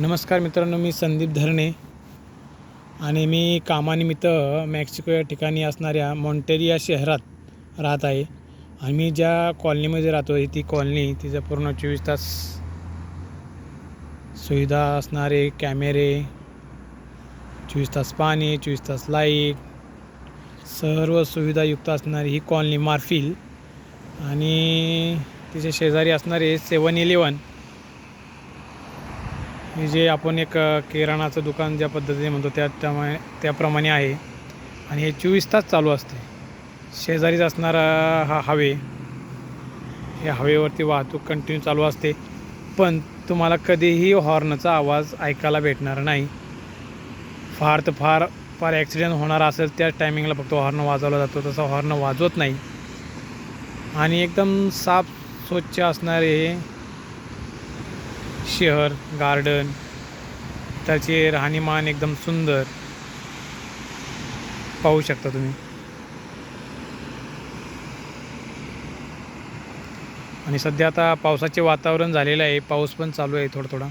नमस्कार मित्रांनो मी संदीप धरणे आणि मी कामानिमित्त मॅक्सिको या ठिकाणी असणाऱ्या मॉन्टेरिया शहरात राहत आहे. आणि मी ज्या कॉलनीमध्ये राहतो आहे ती कॉलनी तिचं पूर्ण चोवीस तास सुविधा असणारे कॅमेरे चोवीस तास पाणी चोवीस तास लाइट सर्व सुविधायुक्त असणारी ही कॉलनी मार्फिल. आणि तिच्या शेजारी असणारे सेवन इलेवन हे जे आपण एक किराणाचं दुकान ज्या पद्धतीने म्हणतो त्या त्यामुळे त्याप्रमाणे आहे. आणि हे चोवीस तास चालू असते. शेजारीच असणारा हा हवे. या हवेवरती वाहतूक कंटिन्यू चालू असते. पण तुम्हाला कधीही हॉर्नचा आवाज ऐकायला भेटणार नाही. फार तर फार फार ॲक्सिडेंट होणार असेल त्याच टायमिंगला फक्त हॉर्न वाजवला जातो. तसा हॉर्न वाजवत नाही. आणि एकदम साफ स्वच्छ असणारे शहर गार्डन त्याचे राहणीमान एकदम सुंदर. पाहू शकता तुम्ही. आणि सध्या आता पावसाचे वातावरण झालेलं आहे. पाऊस पण चालू आहे थोडा थोडा.